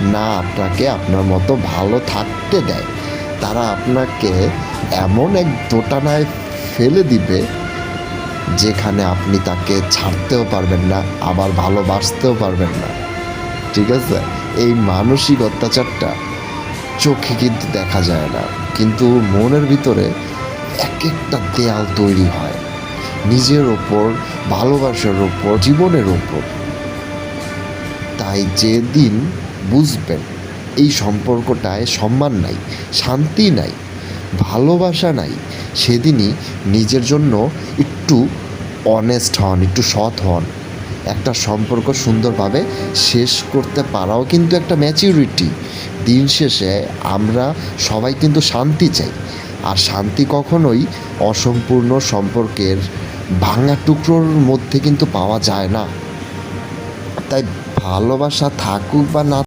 না আপনাকে আপনার মতো ভালো থাকতে দেয়। তারা আপনাকে এমন এক দোটানায় ফেলে দিবে, যেখানে আপনি তাকে ছাড়তেও পারবেন না, আবার ভালোবাসতেও পারবেন না। ঠিক আছে? এই মানসিক অত্যাচারটা চোখে কিন্তু দেখা যায় না। কিন্তু মনের ভিতরে এক একটা দেয়াল তৈরি হয়। নিজের ওপর, ভালোবাসার ওপর, জীবনের ওপর। তাই যেদিন বুঝবেন, এই সম্পর্কটায় সম্মান নাই, শান্তি নাই, ভালোবাসা নাই। সেদিনই নিজের জন্য একটু অনেস্ট হন, একটু সৎ হন। একটা সম্পর্ক সুন্দরভাবে শেষ করতে পারাও কিন্তু একটা ম্যাচিউরিটি দিন শেষে আমরা সবাই কিন্তু শান্তি চাই। আর শান্তি কখনোই অসম্পূর্ণ সম্পর্কের ভাঙা টুকরোর মধ্যে কিন্তু পাওয়া যায় না। তাই ভালোবাসা থাকুক বা না